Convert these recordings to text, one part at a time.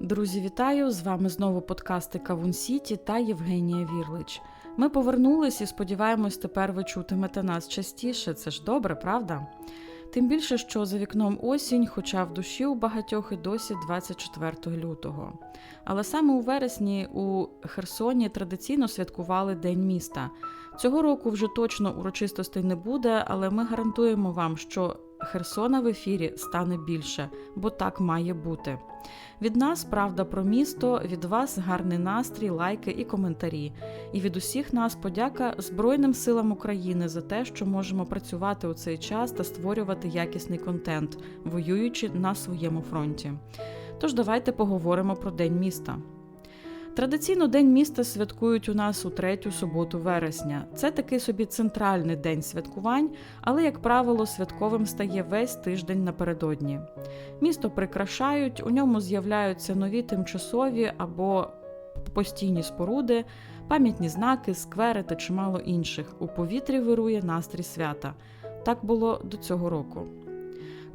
Друзі, вітаю! З вами знову подкасти Кавун Сіті та Євгенія Вірлич. Ми повернулись і сподіваємось, тепер ви чутимете нас частіше. Це ж добре, правда? Тим більше, що за вікном осінь, хоча в душі у багатьох і досі 24 лютого. Але саме у вересні у Херсоні традиційно святкували День міста. Цього року вже точно урочистостей не буде, але ми гарантуємо вам, що Херсона в ефірі стане більше, бо так має бути. Від нас правда про місто, від вас гарний настрій, лайки і коментарі. І від усіх нас подяка Збройним силам України за те, що можемо працювати у цей час та створювати якісний контент, воюючи на своєму фронті. Тож давайте поговоримо про День міста. Традиційно День міста святкують у нас у третю суботу вересня. Це такий собі центральний день святкувань, але, як правило, святковим стає весь тиждень напередодні. Місто прикрашають, у ньому з'являються нові тимчасові або постійні споруди, пам'ятні знаки, сквери та чимало інших. У повітрі вирує настрій свята. Так було до цього року.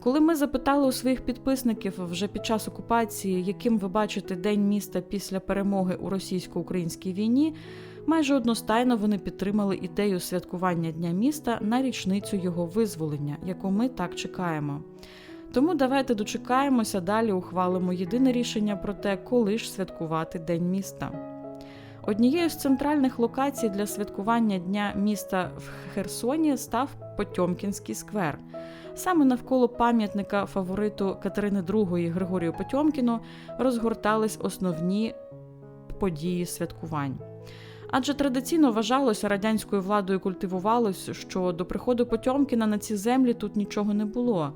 Коли ми запитали у своїх підписників вже під час окупації, яким ви бачите День міста після перемоги у російсько-українській війні, майже одностайно вони підтримали ідею святкування Дня міста на річницю його визволення, яку ми так чекаємо. Тому давайте дочекаємося, далі ухвалимо єдине рішення про те, коли ж святкувати День міста. Однією з центральних локацій для святкування Дня міста в Херсоні став Потьомкінський сквер. Саме навколо пам'ятника фавориту Катерини II Григорію Потьомкіну розгортались основні події святкувань. Адже традиційно вважалося радянською владою культивувалось, що до приходу Потьомкіна на ці землі тут нічого не було.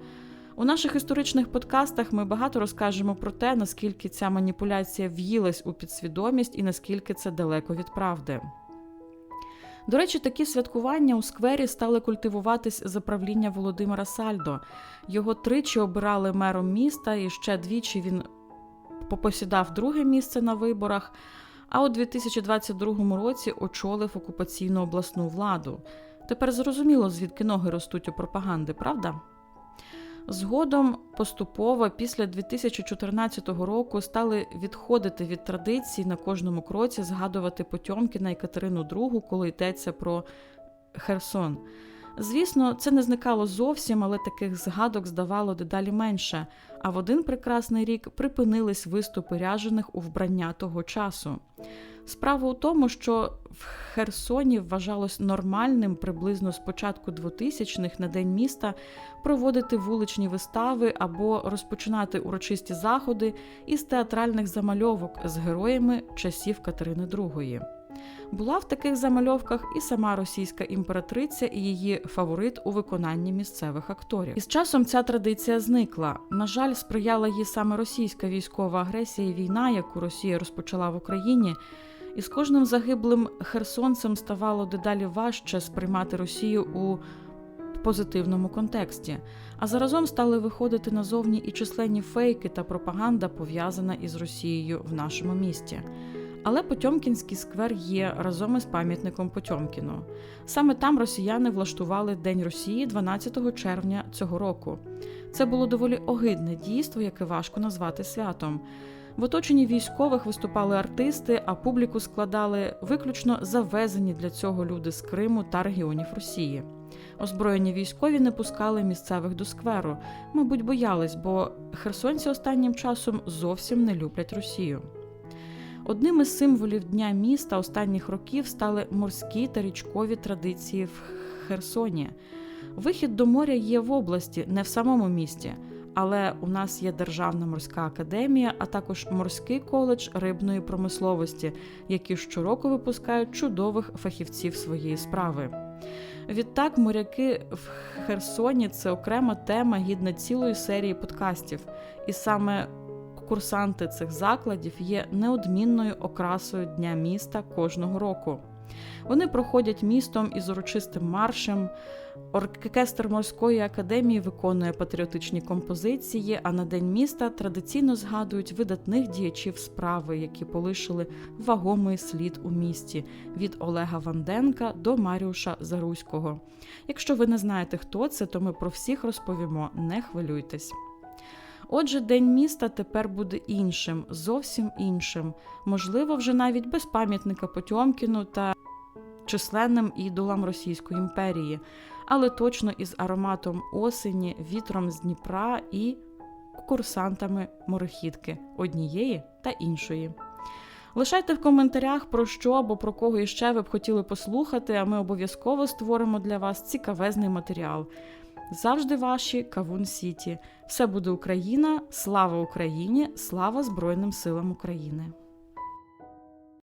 У наших історичних подкастах ми багато розкажемо про те, наскільки ця маніпуляція в'їлась у підсвідомість і наскільки це далеко від правди. До речі, такі святкування у сквері стали культивуватись за правління Володимира Сальдо. Його тричі обирали мером міста, і ще двічі він посідав друге місце на виборах. А у 2022 році очолив окупаційну обласну владу. Тепер зрозуміло, звідки ноги ростуть у пропаганди, правда? Згодом поступово після 2014 року стали відходити від традицій на кожному кроці згадувати Потьомкіна і Катерину II, коли йдеться про Херсон. Звісно, це не зникало зовсім, але таких згадок здавало дедалі менше. А в один прекрасний рік припинились виступи ряжених у вбрання того часу. Справа у тому, що в Херсоні вважалось нормальним приблизно з початку 2000-х на день міста проводити вуличні вистави або розпочинати урочисті заходи із театральних замальовок з героями часів Катерини II. Була в таких замальовках і сама російська імператриця і її фаворит у виконанні місцевих акторів. Із часом ця традиція зникла. На жаль, сприяла їй саме російська військова агресія і війна, яку Росія розпочала в Україні. І з кожним загиблим херсонцем ставало дедалі важче сприймати Росію у позитивному контексті. А заразом стали виходити назовні і численні фейки та пропаганда, пов'язана із Росією в нашому місті. Але Потьомкінський сквер є разом із пам'ятником Потьомкіну. Саме там росіяни влаштували День Росії 12 червня цього року. Це було доволі огидне дійство, яке важко назвати святом. В оточенні військових виступали артисти, а публіку складали виключно завезені для цього люди з Криму та регіонів Росії. Озброєні військові не пускали місцевих до скверу, мабуть, боялись, бо херсонці останнім часом зовсім не люблять Росію. Одним із символів дня міста останніх років стали морські та річкові традиції в Херсоні. Вихід до моря є в області, не в самому місті. Але у нас є Державна морська академія, а також морський коледж рибної промисловості, які щороку випускають чудових фахівців своєї справи. Відтак, моряки в Херсоні це окрема тема гідна цілої серії подкастів, і саме курсанти цих закладів є неодмінною окрасою дня міста кожного року. Вони проходять містом із урочистим маршем. Оркестр морської академії виконує патріотичні композиції, а на День міста традиційно згадують видатних діячів справи, які полишили вагомий слід у місті від Олега Ванденка до Маріуша Заруського. Якщо ви не знаєте, хто це, то ми про всіх розповімо, не хвилюйтесь. Отже, День міста тепер буде іншим, зовсім іншим, можливо, вже навіть без пам'ятника Потьомкіну та численним ідолам Російської імперії, але точно із ароматом осені, вітром з Дніпра і курсантами морехідки однієї та іншої. Лишайте в коментарях про що або про кого іще ви б хотіли послухати, а ми обов'язково створимо для вас цікавезний матеріал. Завжди ваші Кавун Сіті. Все буде Україна, слава Україні, слава Збройним силам України.